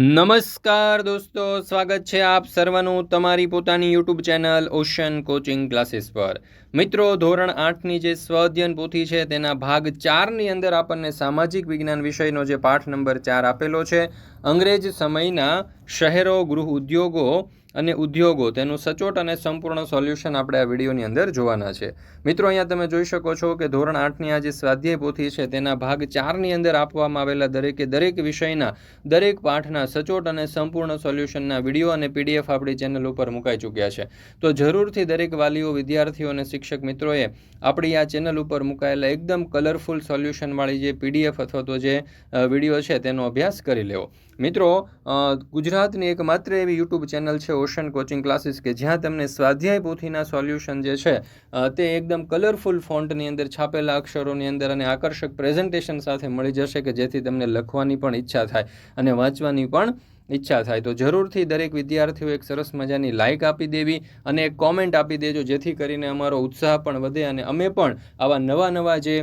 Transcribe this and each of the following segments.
નમસ્કાર દોસ્તો, સ્વાગત છે આપ સર્વનું તમારી પોતાની YouTube channel Ocean coaching classes પર. મિત્રો, ધોરણ આઠની જે સ્વઅધ્યયન પોથી છે, તેના ભાગ ચારની અંદર આપણને સામાજિક વિજ્ઞાન વિષયનો જે પાઠ નંબર ચાર આપેલો છે, અંગ્રેજ સમયના શહેરો, ગૃહ ઉદ્યોગો અને ઉદ્યોગો તેનું સચોટ અને સંપૂર્ણ સોલ્યુશન આપણે આ વિડીયોની અંદર જોવાના છે. મિત્રો, અહીંયા તમે જોઈ શકો છો કે ધોરણ આઠની આ જે સ્વાધ્યાય પોથી છે, તેના ભાગ ચારની અંદર આપવામાં આવેલા દરેકે દરેક વિષયના, દરેક પાઠના સચોટ અને સંપૂર્ણ સોલ્યુશનના વીડિયો અને પીડીએફ આપણી ચેનલ ઉપર મુકાઈ ચૂક્યા છે. તો જરૂરથી દરેક વાલીઓ, વિદ્યાર્થીઓ અને શિક્ષક મિત્રોએ આપણી આ ચેનલ ઉપર મુકાયેલા એકદમ કલરફુલ સોલ્યુશનવાળી જે પીડીએફ અથવા તો જે વીડિયો છે, તેનો અભ્યાસ કરી લેવો. મિત્રો ગુજરાતની એક માત્ર એવી યુટ્યુબ ચેનલ છે ઓશન કોચિંગ ક્લાસીસ કે જ્યાં તમને સ્વાધ્યાય પોથીના સોલ્યુશન જે છે તે એકદમ કલરફુલ ફોન્ટની અંદર છાપેલા અક્ષરોની અંદર અને આકર્ષક પ્રેઝન્ટેશન સાથે મળી જશે કે જેથી તમને લખવાની પણ ઈચ્છા થાય અને વાંચવાની પણ ઈચ્છા થાય તો જરૂરથી દરેક વિદ્યાર્થીઓ એક સરસ મજાની લાઇક આપી દેવી અને એક કોમેન્ટ આપી દેજો, જેથી કરીને અમારો ઉત્સાહ પણ વધે અને અમે પણ આવા નવા નવા જે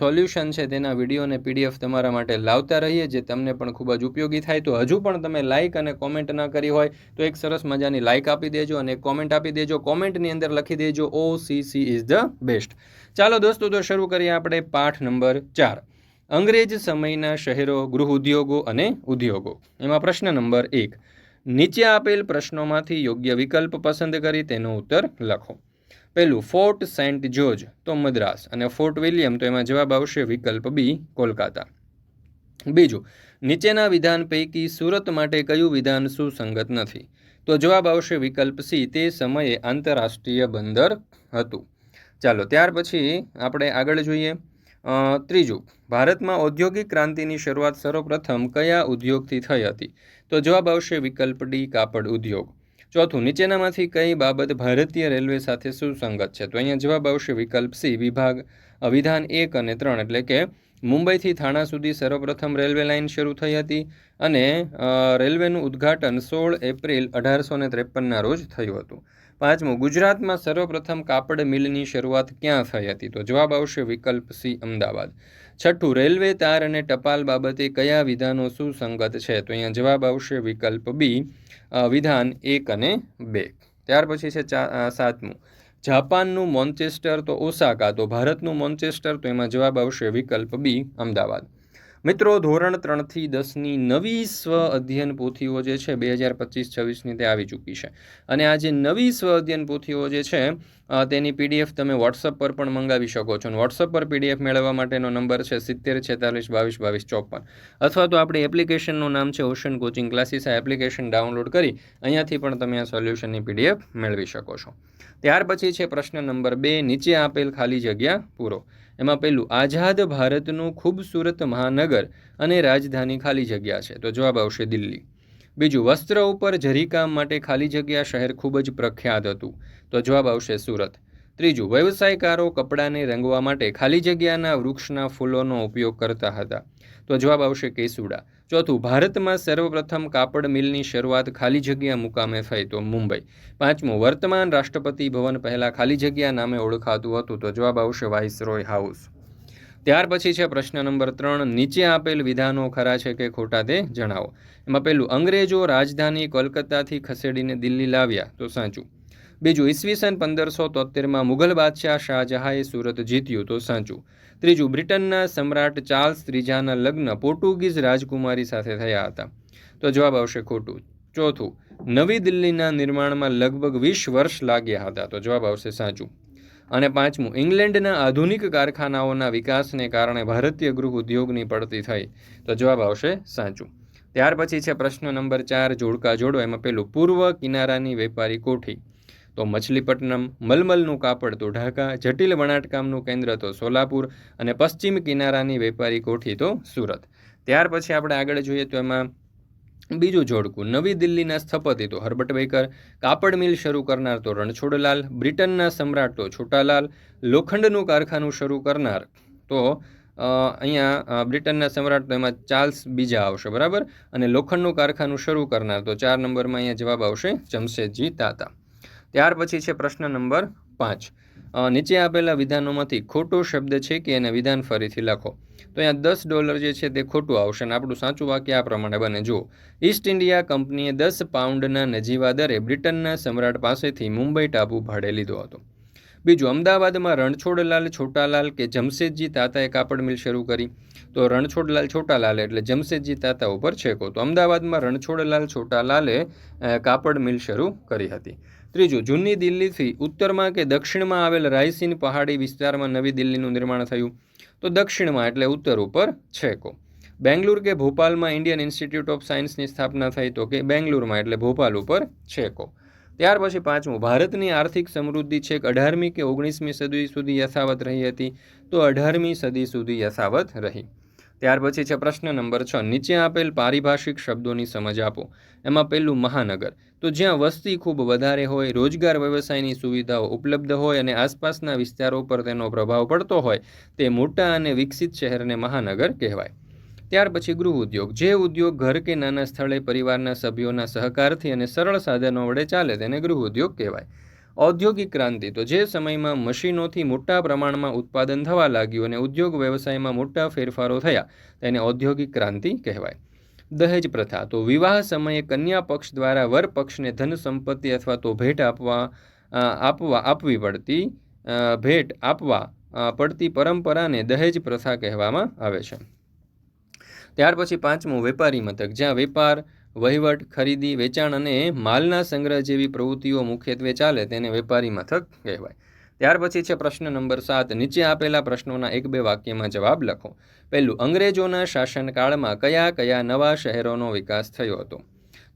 સોલ્યુશન છે તેના વીડિયો અને પીડીએફ તમારા માટે લાવતા રહીએ, જે તમને પણ ખૂબ જ ઉપયોગી થાય. તો હજુ પણ તમે લાઇક અને કોમેન્ટ ન કરી હોય, તો એક સરસ મજાની લાઇક આપી દેજો અને એક કોમેન્ટ આપી દેજો. કોમેન્ટની અંદર લખી દેજો O C C is the best ચાલો દોસ્તો, તો શરૂ કરીએ આપણે પાઠ નંબર ચાર. અંગ્રેજ સમયના શહેરો ગૃહ ઉદ્યોગો અને ઉદ્યોગો. એમાં પ્રશ્ન નંબર એક, નીચે આપેલ પ્રશ્નોમાંથી યોગ્ય વિકલ્પ પસંદ કરી તેનો ઉત્તર લખો. પહેલું, ફોર્ટ સેન્ટ જોર્જ તો મદ્રાસ, અને ફોર્ટ વિલિયમ, તો એમાં જવાબ આવશે વિકલ્પ બી, કોલકાતા. બીજું, નીચેના વિધાન પૈકી સુરત માટે કયું વિધાન સુસંગત નથી? તો જવાબ આવશે વિકલ્પ સી, તે સમયે આંતરરાષ્ટ્રીય બંદર હતું. ચાલો, ત્યાર પછી આપણે આગળ જોઈએ. ત્રીજું, ભારતમાં ઔદ્યોગિક ક્રાંતિની શરૂઆત સર્વપ્રથમ કયા ઉદ્યોગથી થઈ હતી? તો જવાબ આવશે વિકલ્પ ડી, કાપડ ઉદ્યોગ. ચોથું, નીચેનામાંથી કઈ બાબત ભારતીય રેલવે સાથે સુસંગત છે? તો અહીંયા જવાબ આવશે વિકલ્પ સી, વિભાગ વિધાન એક અને ત્રણ, એટલે કે મુંબઈથી થાણા સુધી સર્વપ્રથમ રેલવે લાઇન શરૂ થઈ હતી અને રેલવેનું ઉદ્ઘાટન સોળ એપ્રિલ અઢારસો ને ત્રેપનના રોજ થયું હતું. પાંચમું, ગુજરાતમાં સર્વપ્રથમ કાપડ મિલની શરૂઆત ક્યાં થઈ હતી? તો જવાબ આવશે વિકલ્પ સી, અમદાવાદ. છઠ્ઠું, રેલવે તાર અને ટપાલ બાબતે કયા વિધાનો સુસંગત છે? તો અહીંયા જવાબ આવશે વિકલ્પ બી વિધાન એક અને બે. ત્યાર પછી છે સાતમું. જાપાનનું મોન્ચેસ્ટર તો ઓસાકા, તો ભારતનું મોન્ચેસ્ટર, તો એમાં જવાબ આવશે વિકલ્પ બી, અમદાવાદ. મિત્રો, ધોરણ ત્રણથી દસની નવી સ્વ અધ્યયન પોથીઓ જે છે, બે હજાર પચીસ છવ્વીસની તે આવી ચૂકી છે. અને આ જે નવી સ્વ અધ્યયન પોથીઓ જે છે તેની પીડીએફ તમે વોટ્સઅપ પર પણ મંગાવી શકો છો. અને વોટ્સઅપ પર પીડીએફ મેળવવા માટેનો નંબર છે, સિત્તેર, છેતાલીસ, બાવીસ બાવીસ, ચોપન. અથવા તો આપણી એપ્લિકેશનનું નામ છે, ઓશન કોચિંગ ક્લાસીસ. આ એપ્લિકેશન ડાઉનલોડ કરી અહીંયાથી પણ તમે આ સોલ્યુશનની પીડીએફ મેળવી શકો છો. ત્યાર પછી છે પ્રશ્ન નંબર બે, નીચે આપેલ ખાલી જગ્યા પૂરો. એમાં પહેલું, આઝાદ ભારતનું ખૂબસૂરત મહાનગર અને રાજધાની ખાલી જગ્યા છે. તો જવાબ આવશે દિલ્હી. બીજું, વસ્ત્ર ઉપર જરીકામ માટે ખાલી જગ્યા શહેર ખૂબ જ પ્રખ્યાત હતું. તો જવાબ આવશે સુરત. ત્રીજું, વ્યવસાયકારો કપડાને રંગવા માટે ખાલી જગ્યાના વૃક્ષના ફૂલોનો ઉપયોગ કરતા હતા. તો જવાબ આવશે કેસુડા. ચોથું, ભારતમાં સર્વપ્રથમ કાપડ મિલની શરૂઆત ખાલી જગ્યા મુકામે થઈ તો મુંબઈ. પાંચમું, વર્તમાન રાષ્ટ્રપતિ ભવન પહેલાં ખાલી જગ્યા નામે ઓળખાતું હતું તો જવાબ આવશે વાઇસરોય હાઉસ. ત્યાર પછી છે પ્રશ્ન નંબર ત્રણ, નીચે આપેલ વિધાનો ખરા છે કે ખોટા તે જણાવો. એમાં પહેલું, અંગ્રેજો રાજધાની કોલકાતાથી ખસેડીને દિલ્હી લાવ્યા, તો સાચું. બીજું ઈસવીસન પંદરસો તોતેરમાં મુઘલ બાદશાહ શાહજહાએ સુરત જીત્યું તો સાચું. ત્રીજું, બ્રિટનના સમ્રાટ ચાર્લ્સ ત્રીજાના લગ્ન પોર્ટુગીઝ રાજકુમારી સાથે થયા હતા. તો જવાબ આવશે ખોટું. ચોથું, નવી દિલ્હીના નિર્માણમાં લગભગ વીસ વર્ષ લાગ્યા હતા. તો જવાબ આવશે સાચું. અને પાંચમું, ઇંગ્લેન્ડના આધુનિક કારખાનાઓના વિકાસને કારણે ભારતીય ગૃહ ઉદ્યોગની પડતી થઈ. તો જવાબ આવશે સાચું. ત્યાર પછી છે પ્રશ્ન નંબર ચાર, જોડકા જોડો. એમાં પેલું, પૂર્વ કિનારાની વેપારી કોઠી. તો મછલીપટ્ટનમ, મલમલનું કાપડ તો ઢાકા, જટિલ વણાટકામનું કેન્દ્ર તો સોલાપુર અને પશ્ચિમ કિનારાની વેપારી કોઠી તો સુરત. ત્યાર પછી આપણે આગળ જોઈએ તો એમાં બીજું જોડકું. નવી દિલ્હીના સ્થપતિ તો હર્બર્ટ બેકર, કાપડ મિલ શરૂ કરનાર તો રણછોડલાલ, બ્રિટનના સમ્રાટ તો છોટાલાલ, લોખંડનું કારખાનું શરૂ કરનાર તો અહીંયા બ્રિટનના સમ્રાટ તો એમાં ચાર્લ્સ બીજા આવશે, બરાબર? અને લોખંડનું કારખાનું શરૂ કરનાર તો ચાર નંબરમાં અહીંયા જવાબ આવશે જમશેદજી તાતા. ત્યાર પછી છે પ્રશ્ન નંબર પાંચ. નીચે આપેલા વિધાનોમાંથી ખોટો શબ્દ છે કે એને વિધાન ફરીથી લખો? તો અહીંયા દસ ડોલર જે છે તે ખોટું આવશે અને આપણું સાચું વાક્ય આ પ્રમાણે બને. જુઓ. ઈસ્ટ ઇન્ડિયા કંપનીએ દસ પાઉન્ડના નજીવા દરે બ્રિટનના સમ્રાટ પાસેથી મુંબઈ ટાપુ ભાડે લીધો હતો. બીજું, અમદાવાદમાં રણછોડલાલ છોટાલાલ કે જમશેદજી તાતાએ કાપડ મિલ શરૂ કરી? તો રણછોડલાલ છોટાલાલ એટલે જમશેદજી તાતા ઉપર છેકો. તો અમદાવાદમાં રણછોડલાલ છોટાલાલે કાપડ મિલ શરૂ કરી હતી. ત્રીજું, જૂની દિલ્હીથી ઉત્તરમાં કે દક્ષિણમાં આવેલ રાયસીન પહાડી વિસ્તારમાં નવી દિલ્હીનું નિર્માણ થયું. તો દક્ષિણમાં એટલે ઉત્તર ઉપર છેકો. બેંગ્લુર કે ભોપાલમાં ઇન્ડિયન ઇન્સ્ટિટ્યૂટ ઓફ સાયન્સની સ્થાપના થઈ તો કે બેંગ્લુરમાં એટલે ભોપાલ ઉપર છેકો. ત્યાર પછી પાંચમું, ભારતની આર્થિક સમૃદ્ધિ છેક અઢારમી કે ઓગણીસમી સદી સુધી યથાવત રહી હતી. તો અઢારમી સદી સુધી યથાવત રહી. ત્યાર પછી છે પ્રશ્ન નંબર છ, નીચે આપેલ પારિભાષિક શબ્દોની સમજ આપો. એમાં પહેલું મહાનગર તો જ્યાં વસ્તી ખૂબ વધારે હોય, રોજગાર વ્યવસાયની સુવિધાઓ ઉપલબ્ધ હોય અને આસપાસના વિસ્તારો પર તેનો પ્રભાવ પડતો હોય, તે મોટા અને વિકસિત શહેરને મહાનગર કહેવાય. ત્યાર પછી ગૃહ ઉદ્યોગ. જે ઉદ્યોગ ઘર કે નાના સ્થળે પરિવારના સભ્યોના સહકારથી અને સરળ સાધનો વડે ચાલે તેને ગૃહ ઉદ્યોગ કહેવાય. ઔદ્યોગિક ક્રાંતિ. તો જે સમયમાં મશીનોથી મોટા પ્રમાણમાં ઉત્પાદન થવા લાગ્યું અને ઉદ્યોગ વ્યવસાયમાં મોટા ફેરફારો થયા, તેને ઔદ્યોગિક ક્રાંતિ કહેવાય. દહેજ પ્રથા. તો વિવાહ સમયે કન્યા પક્ષ દ્વારા વર પક્ષને ધન સંપત્તિ અથવા તો ભેટ આપવા આપવા, આપવી પડતી ભેટ આપવા પડતી પરંપરાને દહેજ પ્રથા કહેવામાં આવે છે. ત્યાર પછી પાંચમું વેપારી મથક. જ્યાં વેપાર, વહીવટ, ખરીદી, વેચાણ અને માલના સંગ્રહ જેવી પ્રવૃત્તિઓ મુખ્યત્વે ચાલે તેને વેપારી મથક કહેવાય. ત્યાર પછી છે પ્રશ્ન નંબર સાત. નીચે આપેલા પ્રશ્નોના એક બે વાક્યમાં જવાબ લખો. પહેલું, અંગ્રેજોના શાસનકાળમાં કયા કયા નવા શહેરોનો વિકાસ થયો હતો?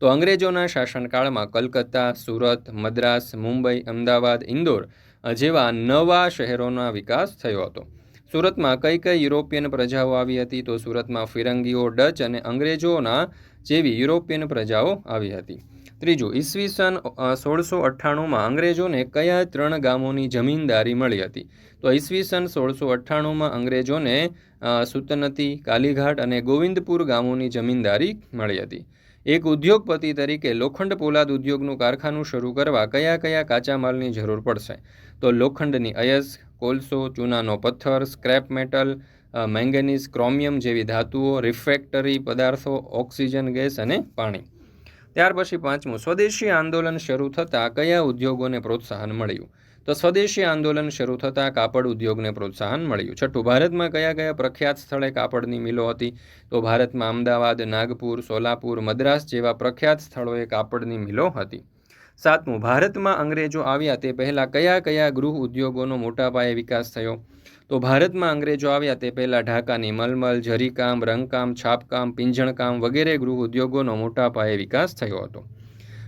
તો અંગ્રેજોના શાસનકાળમાં કલકત્તા, સુરત, મદ્રાસ, મુંબઈ, અમદાવાદ, ઇન્દોર જેવા નવા શહેરોના વિકાસ થયો હતો. સુરતમાં કઈ કઈ યુરોપિયન પ્રજાઓ આવી હતી? તો સુરતમાં ફિરંગીઓ, ડચ અને અંગ્રેજોના જેવી યુરોપિયન પ્રજાઓ આવી હતી. ત્રીજું ઈસવીસન સોળસો અઠ્ઠાણુંમાં અંગ્રેજોને કયા ત્રણ ગામોની જમીનદારી મળી હતી? તો ઈસવીસન સોળસો અઠ્ઠાણુંમાં અંગ્રેજોને સુતનતી, કાલીઘાટ અને ગોવિંદપુર ગામોની જમીનદારી મળી હતી. એક ઉદ્યોગપતિ તરીકે લોખંડ પોલાદ ઉદ્યોગનું કારખાનું શરૂ કરવા કયા કયા કાચા માલની જરૂર પડશે? તો લોખંડની અયસ્ક કોલસો, ચૂનાનો પથ્થર, સ્ક્રેપ મેટલ મેંગેનીઝ, ક્રોમિયમ જેવી ધાતુઓ, રિફેક્ટરી પદાર્થો, ઓક્સિજન ગેસ અને પાણી. ત્યાર પછી પાંચમું, સ્વદેશી આંદોલન શરૂ થતાં કયા ઉદ્યોગોને પ્રોત્સાહન મળ્યું? તો સ્વદેશી આંદોલન શરૂ થતાં કાપડ ઉદ્યોગને પ્રોત્સાહન મળ્યું. છઠ્ઠું, ભારતમાં કયા કયા પ્રખ્યાત સ્થળે કાપડની મિલો હતી? તો ભારતમાં અમદાવાદ, નાગપુર, સોલાપુર, મદ્રાસ જેવા પ્રખ્યાત સ્થળોએ કાપડની મિલો હતી. સાતમું, ભારતમાં અંગ્રેજો આવ્યા તે પહેલાં કયા કયા ગૃહ ઉદ્યોગોનો મોટા પાયે વિકાસ થયો? તો ભારતમાં અંગ્રેજો આવ્યા તે પહેલાં ઢાકાની મલમલ જરીકામ રંગકામ, છાપકામ, પિંજણકામ વગેરે ગૃહ ઉદ્યોગોનો મોટા પાયે વિકાસ થયો હતો.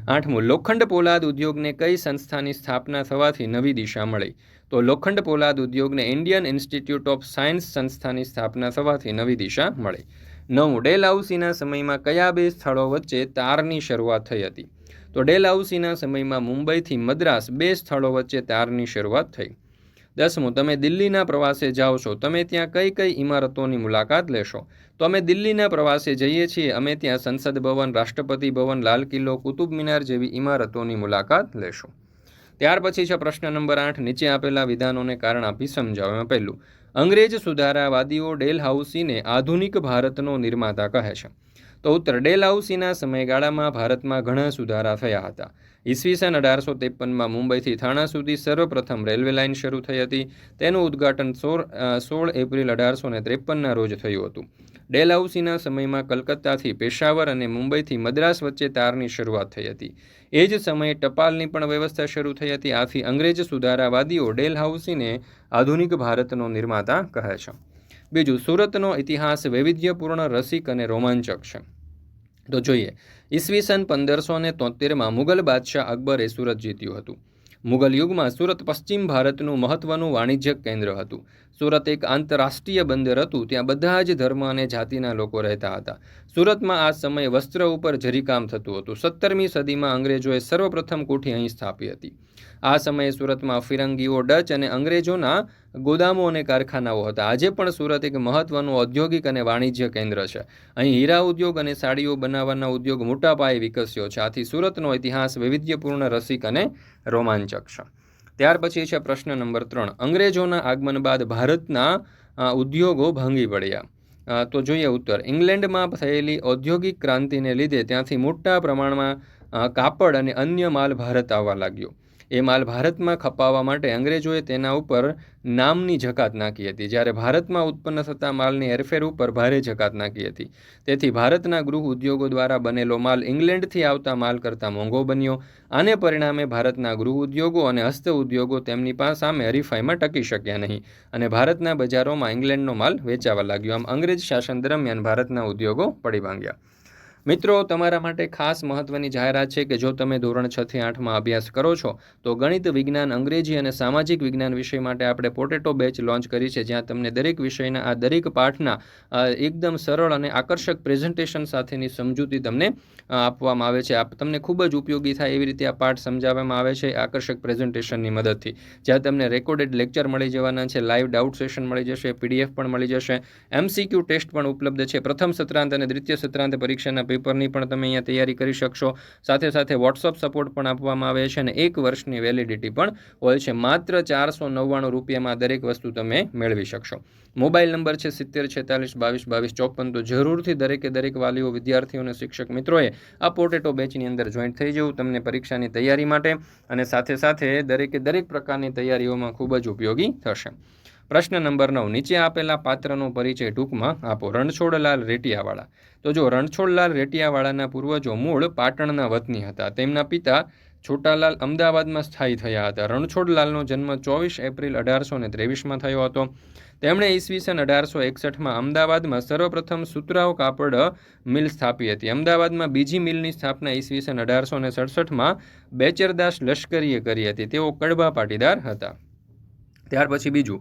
આઠમું, લોખંડ પોલાદ ઉદ્યોગને કઈ સંસ્થાની સ્થાપના થવાથી નવી દિશા મળી? તો લોખંડ પોલાદ ઉદ્યોગને ઇન્ડિયન ઇન્સ્ટિટ્યૂટ ઓફ સાયન્સ સંસ્થાની સ્થાપના થવાથી નવી દિશા મળી. નવું ડેલહાઉસીના સમયમાં કયા બે સ્થળો વચ્ચે તારની શરૂઆત થઈ હતી? તો ડેલહાઉસીના સમયમાં મુંબઈથી મદ્રાસ બે સ્થળો વચ્ચે તારની શરૂઆત થઈ. દસમું, તમે દિલ્હીના પ્રવાસે જાઓ છો. તમે ત્યાં કઈ કઈ ઇમારતોની મુલાકાત લેશો? તો અમે દિલ્હીના પ્રવાસે જઈએ છીએ. અમે ત્યાં સંસદ ભવન, રાષ્ટ્રપતિ ભવન, લાલ કિલ્લો, કુતુબ મિનાર જેવી ઇમારતોની મુલાકાત લેશું. ત્યાર પછી છે પ્રશ્ન નંબર આઠ, નીચે આપેલા વિધાનોને કારણ આપી સમજાવો પહેલું. અંગ્રેજ સુધારાવાદીઓ ડેલ હાઉસીને આધુનિક ભારતનો નિર્માતા કહે છે. તો ઉત્તર ડેલહાઉસીના સમયગાળામાં ભારતમાં ઘણા સુધારા થયા હતા. ઈસવીસન અઢારસો ત્રેપનમાં મુંબઈથી થાણા સુધી સર્વપ્રથમ રેલવે લાઇન શરૂ થઈ હતી. તેનું ઉદ્ઘાટન સોળ સોળ એપ્રિલ અઢારસો ને ત્રેપનના રોજ થયું હતું. ડેલહાઉસીના સમયમાં કલકત્તાથી પેશાવર અને મુંબઈથી મદ્રાસ વચ્ચે તારની શરૂઆત થઈ હતી. એ જ સમયે ટપાલની પણ વ્યવસ્થા શરૂ થઈ હતી. આથી અંગ્રેજ સુધારાવાદીઓ ડેલહાઉસીને આધુનિક ભારતનો નિર્માતા કહે છે. બીજું, સુરતનો ઇતિહાસ વૈવિધ્યપૂર્ણ રસિક અને રોમાંચક છે. તો જોઈએ. ઈસવીસન પંદરસો ને તોતેરમાં મુગલ બાદશાહ અકબરે સુરત જીત્યું હતું. મુગલ યુગમાં સુરત પશ્ચિમ ભારતનું મહત્વનું વાણિજ્યક કેન્દ્ર હતું. સુરત એક આંતરરાષ્ટ્રીય બંદર હતું, ત્યાં બધા જ ધર્મ અને જાતિના લોકો રહેતા હતા. સુરતમાં આ સમયે વસ્ત્ર ઉપર જરીકામ થતું હતું. સત્તરમી સદીમાં અંગ્રેજોએ સર્વપ્રથમ કોઠી અહીં સ્થાપી હતી. આ સમયે સુરતમાં ફિરંગીઓ, ડચ અને અંગ્રેજોના ગોદામો અને કારખાનાઓ હતા. આજે પણ સુરત એક મહત્વનું ઔદ્યોગિક અને વાણિજ્ય કેન્દ્ર છે. અહીં હીરા ઉદ્યોગ અને સાડીઓ બનાવવાના ઉદ્યોગ મોટા પાયે વિકસ્યો છે. આથી સુરતનો ઇતિહાસ વૈવિધ્યપૂર્ણ રસિક અને રોમાંચક છે. ત્યાર પછી છે પ્રશ્ન નંબર ત્રણ. અંગ્રેજોના આગમન બાદ ભારતના ઉદ્યોગો ભાંગી પડ્યા. તો જોઈએ ઉત્તર. ઇંગ્લેન્ડમાં થયેલી ઔદ્યોગિક ક્રાંતિને લીધે ત્યાંથી મોટા પ્રમાણમાં કાપડ અને અન્ય માલ ભારત આવવા લાગ્યો. એ માલ ભારતમાં ખપાવવા માટે અંગ્રેજોએ તેના ઉપર નામની જકાત નાખી હતી. જ્યારે ભારતમાં ઉત્પન્ન થતા માલની હેરફેર ઉપર ભારે જકાત નાખી હતી. તેથી ભારતના ગૃહ ઉદ્યોગો દ્વારા બનેલો માલ ઇંગ્લેન્ડથી આવતા માલ કરતાં મોંઘો બન્યો. આને પરિણામે ભારતના ગૃહ ઉદ્યોગો અને હસ્ત ઉદ્યોગો તેમની સામે હરીફાઈમાં ટકી શક્યા નહીં અને ભારતના બજારોમાં ઇંગ્લેન્ડનો માલ વેચાવા લાગ્યો. આમ અંગ્રેજ શાસન દરમિયાન ભારતના ઉદ્યોગો પડી ભાંગ્યા. મિત્રો, તમારા માટે ખાસ મહત્વની જાહેરાત છે કે જો તમે ધોરણ છ થી આઠમાં અભ્યાસ કરો છો, તો ગણિત વિજ્ઞાન, અંગ્રેજી અને સામાજિક વિજ્ઞાન વિષય માટે આપણે પોટેટો બેચ લોન્ચ કરી છે, જ્યાં તમને દરેક વિષયના, આ દરેક પાઠના એકદમ સરળ અને આકર્ષક પ્રેઝન્ટેશન સાથેની સમજૂતી તમને આપવામાં આવે છે. તમને ખૂબ જ ઉપયોગી થાય એવી રીતે આ પાઠ સમજાવવામાં આવે છે, આકર્ષક પ્રેઝન્ટેશનની મદદથી. જ્યાં તમને રેકોર્ડેડ લેક્ચર મળી જવાના છે, લાઈવ ડાઉટ સેશન મળી જશે, પીડીએફ પણ મળી જશે, એમસીક્યુ ટેસ્ટ પણ ઉપલબ્ધ છે. પ્રથમ સત્રાંત અને દ્વિતીય સત્રાંત પરીક્ષાના પેપરની પણ તમે અહીંયા તૈયારી કરી શકશો. સાથે સાથે વોટ્સઅપ સપોર્ટ પણ આપવામાં આવે છે અને એક વર્ષની વેલિડિટી પણ હોય છે. માત્ર ચારસો નવ્વાણું રૂપિયામાં દરેક વસ્તુ તમે મેળવી શકશો. મોબાઈલ નંબર છે સિત્તેર, છેતાલીસ, બાવીસ બાવીસ, ચોપન. તો જરૂરથી દરેકે દરેક વાલીઓ, વિદ્યાર્થીઓ અને શિક્ષક મિત્રોએ આ પોટેટો બેચની અંદર જોઈન્ટ થઈ જવું તમને પરીક્ષાની તૈયારી માટે અને સાથે સાથે દરેકે દરેક પ્રકારની તૈયારીઓમાં ખૂબ જ ઉપયોગી થશે. પ્રશ્ન નંબર નવ, નીચે આપેલા પાત્રનો પરિચય ટૂંકમાં આપો. રણછોડલાલ રેટિયાવાળા. તો જો રણછોડલાલ રેટિયાવાળાના પૂર્વજો મૂળ પાટણના વતની હતા. તેમના પિતા છોટાલાલ અમદાવાદમાં સ્થાયી થયા હતા. રણછોડલાલનો જન્મ ચોવીસ એપ્રિલ અઢારસો ને ત્રેવીસમાં થયો હતો. તેમણે ઈસવીસન અઢારસો એકસઠમાં અમદાવાદમાં સર્વપ્રથમ સુતરાવ કાપડ મિલ સ્થાપી હતી. અમદાવાદમાં બીજી મિલની સ્થાપના ઈસવીસન અઢારસો ને સડસઠમાં બેચરદાસ લશ્કરીએ કરી હતી. તેઓ કડબા પાટીદાર હતા. ત્યાર પછી બીજું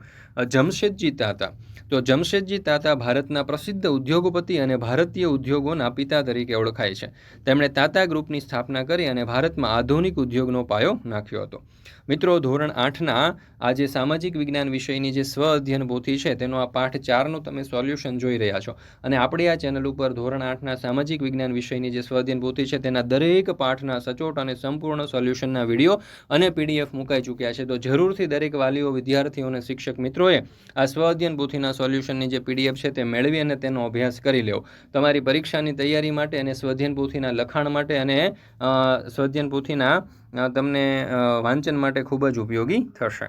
જમશેદજી તાતા. તો જમશેદજી તાતા ભારતના પ્રસિદ્ધ ઉદ્યોગપતિ અને ભારતીય ઉદ્યોગોના પિતા તરીકે ઓળખાય છે. તેમણે તાતા ગ્રુપની સ્થાપના કરી અને ભારતમાં આધુનિક ઉદ્યોગનો પાયો નાખ્યો હતો. મિત્રો, ધોરણ આઠના આજે સામાજિક વિજ્ઞાન વિષયની જે સ્વ અધ્યયન પોથી છે, તેનો આ પાઠ ચારનું તમે સોલ્યુશન જોઈ રહ્યા છો. અને આપણી આ ચેનલ ઉપર ધોરણ આઠના સામાજિક વિજ્ઞાન વિષયની જે સ્વ અધ્યયન પોથી છે, તેના દરેક પાઠના સચોટ અને સંપૂર્ણ સોલ્યુશનના વીડિયો અને પીડીએફ મુકાઈ ચૂક્યા છે. તો જરૂરથી દરેક વાલીઓ વિદ્યાર્થીઓ શિક્ષક મિત્રોએ આ સ્વ અધ્યયન પોથીના સોલ્યુશનની જે પીડીએફ છે તે મેળવી અને તેનો અભ્યાસ કરી લેવો તમારી પરીક્ષાની તૈયારી માટે અને સ્વધ્યન પોથીના લખાણ માટે અને સ્વધ્યન પોથીના તમને વાંચન માટે ખૂબ જ ઉપયોગી થશે.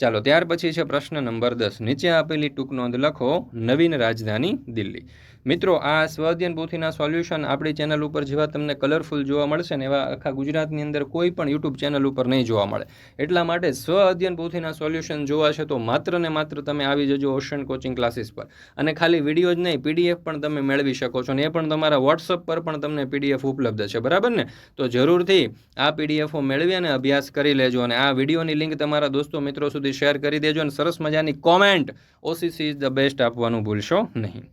ચાલો, ત્યાર પછી છે પ્રશ્ન નંબર દસ. નીચે આપેલી ટૂંક નોંધ લખો, નવીન રાજધાની દિલ્હી. મિત્રો, આ સ્વઅધ્યયન પોથીના સોલ્યુશન આપણી ચેનલ ઉપર જેવા તમને કલરફુલ જોવા મળશે ને એવા આખા ગુજરાતની અંદર કોઈ પણ યુટ્યુબ ચેનલ ઉપર નહીં જોવા મળે. એટલા માટે સ્વ અધ્યયન પોથીના સોલ્યુશન જોવા છે તો માત્ર ને માત્ર તમે આવી જજો ઓશન કોચિંગ ક્લાસીસ પર. અને ખાલી વીડિયો જ નહીં, પીડીએફ પણ તમે મેળવી શકો છો ને એ પણ તમારા વોટ્સઅપ પર પણ તમને પીડીએફ ઉપલબ્ધ છે. બરાબર ને? તો જરૂરથી આ પીડીએફો મેળવી અને અભ્યાસ કરી લેજો અને આ વિડીયોની લિંક તમારા દોસ્તો મિત્રો સુધી શેર કરી દેજો અને સરસ મજાની comment OCC is the best આપવાનું ભૂલશો નહીં.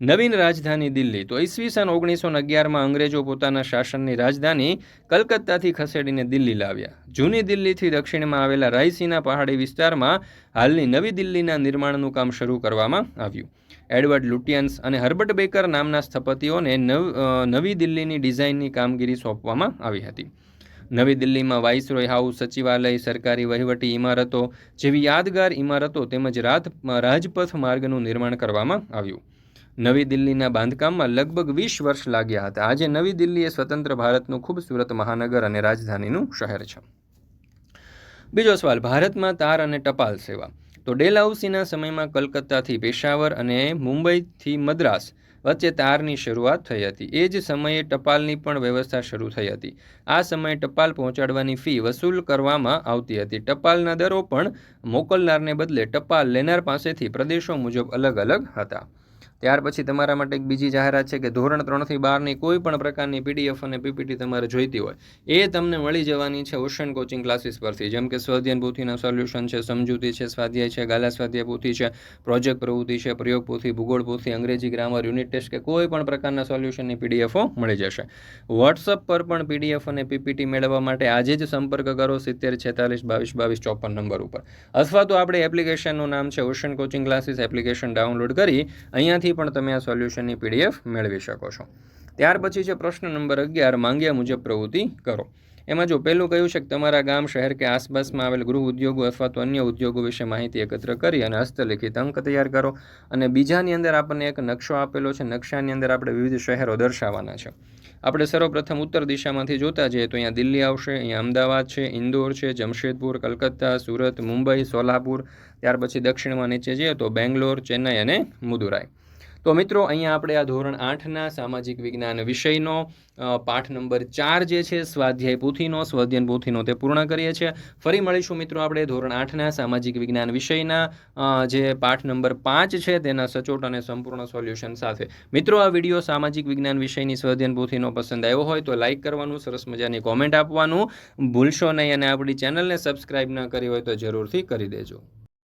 નવીન રાજધાની દિલ્હી. તો ઈસવીસન ઓગણીસો અગિયારમાં અંગ્રેજો પોતાના શાસનની રાજધાની કલકત્તાથી ખસેડીને દિલ્હી લાવ્યા. જૂની દિલ્હીથી દક્ષિણમાં આવેલા રાયસીના પહાડી વિસ્તારમાં હાલની નવી દિલ્હીના નિર્માણનું કામ શરૂ કરવામાં આવ્યું. એડવર્ડ લુટિયન્સ અને હર્બર્ટ બેકર નામના સ્થપતિઓને નવ નવી દિલ્હીની ડિઝાઇનની કામગીરી સોંપવામાં આવી હતી. નવી દિલ્હીમાં વાઇસરોય હાઉસ સચિવાલય, સરકારી વહીવટી ઇમારતો જેવી યાદગાર ઇમારતો તેમજ રાત, રાજપથ માર્ગનું નિર્માણ કરવામાં આવ્યું. નવી દિલ્હીના બાંધકામમાં લગભગ વીસ વર્ષ લાગ્યા હતા. આજે નવી દિલ્હી એ સ્વતંત્ર ભારતનું ખૂબસૂરત મહાનગર અને રાજધાનીનું શહેર છે. બીજો સવાલ, ભારતમાં તાર અને ટપાલ સેવા. તો ડેલહાઉસીના સમયમાં કલકત્તાથી પેશાવર અને મુંબઈથી મદ્રાસ વચ્ચે તારની શરૂઆત થઈ હતી. એ જ સમયે ટપાલની પણ વ્યવસ્થા શરૂ થઈ હતી. આ સમયે ટપાલ પહોંચાડવાની ફી વસૂલ કરવામાં આવતી હતી. ટપાલના દરો પણ મોકલનારને બદલે ટપાલ લેનાર પાસેથી પ્રદેશો મુજબ અલગ અલગ હતા. ત્યાર પછી તમારા માટે એક બીજી જાહેરાત છે કે ધોરણ ત્રણથી બારની કોઈ પણ પ્રકારની પીડીએફ અને પીપીટી તમારે જોઈતી હોય, એ તમને મળી જવાની છે ઓશન કોચિંગ ક્લાસીસ પરથી. જેમ કે સ્વાધ્યાયન પોથીના સોલ્યુશન છે, સમજૂતી છે, સ્વાધ્યાય છે, ગાલા સ્વાધ્યાય પોથી છે, પ્રોજેક્ટ પ્રવૃત્તિ છે, પ્રયોગ પોથી, ભૂગોળ પોથી, અંગ્રેજી ગ્રામર, યુનિટ ટેસ્ટ કે કોઈ પણ પ્રકારના સોલ્યુશનની પીડીએફો મળી જશે. વોટ્સઅપ પર પણ પીડીએફ અને પીપીટી મેળવવા માટે આજે જ સંપર્ક કરો સિત્તેર, છેતાલીસ, બાવીસ બાવીસ, ચોપન નંબર ઉપર. અથવા તો આપણે એપ્લિકેશનનું નામ છે Ocean coaching classes application download કરી અહીંયાથી પણ તમે આ સોલ્યુશનની પીડીએફ મેળવી શકો છો. ત્યાર પછી છે પ્રશ્ન નંબર અગિયાર, માંગ્યા મુજબ પ્રવૃત્તિ કરો. એમાં જો પહેલું કહ્યું છે કે તમારા ગામ, શહેર કે આસપાસમાં આવેલ ગૃહ ઉદ્યોગો અથવા તો અન્ય ઉદ્યોગો વિશે માહિતી એકત્ર કરી અને હસ્તલિખિત અંક તૈયાર કરો. અને બીજાની અંદર આપણને એક નકશો આપેલો છે. નકશાની અંદર આપણે વિવિધ શહેરો દર્શાવવાના છે. આપણે સર્વપ્રથમ ઉત્તર દિશામાંથી જોતા જઈએ તો અહીંયા દિલ્હી આવશે, અહીંયા અમદાવાદ છે, ઇન્દોર છે, જમશેદપુર, કલકત્તા, સુરત, મુંબઈ, સોલાપુર. ત્યાર પછી દક્ષિણમાં નીચે જઈએ તો બેંગ્લોર, ચેન્નઈ અને મુદુરાઈ. તો મિત્રો, અહીંયા આપણે આ ધોરણ આઠના સામાજિક વિજ્ઞાન વિષયનો પાઠ નંબર ચાર જે છે, સ્વાધ્યાય પોથીનો સ્વાધ્યાયન પોથીનો તે પૂર્ણ કરીએ છીએ. ફરી મળીશું મિત્રો આપણે ધોરણ આઠના સામાજિક વિજ્ઞાન વિષયના જે પાઠ નંબર પાંચ છે, તેના સચોટ અને સંપૂર્ણ સોલ્યુશન સાથે. મિત્રો, આ વીડિયો સામાજિક વિજ્ઞાન વિષયની સ્વાધ્યાયન પોથીનો પસંદ આવ્યો હોય તો લાઇક કરવાનું, સરસ મજાની કોમેન્ટ આપવાનું. ભૂલશો નહીં અને આપણી ચેનલને સબસ્ક્રાઇબ ન કરી હોય તો જરૂરથી કરી દેજો.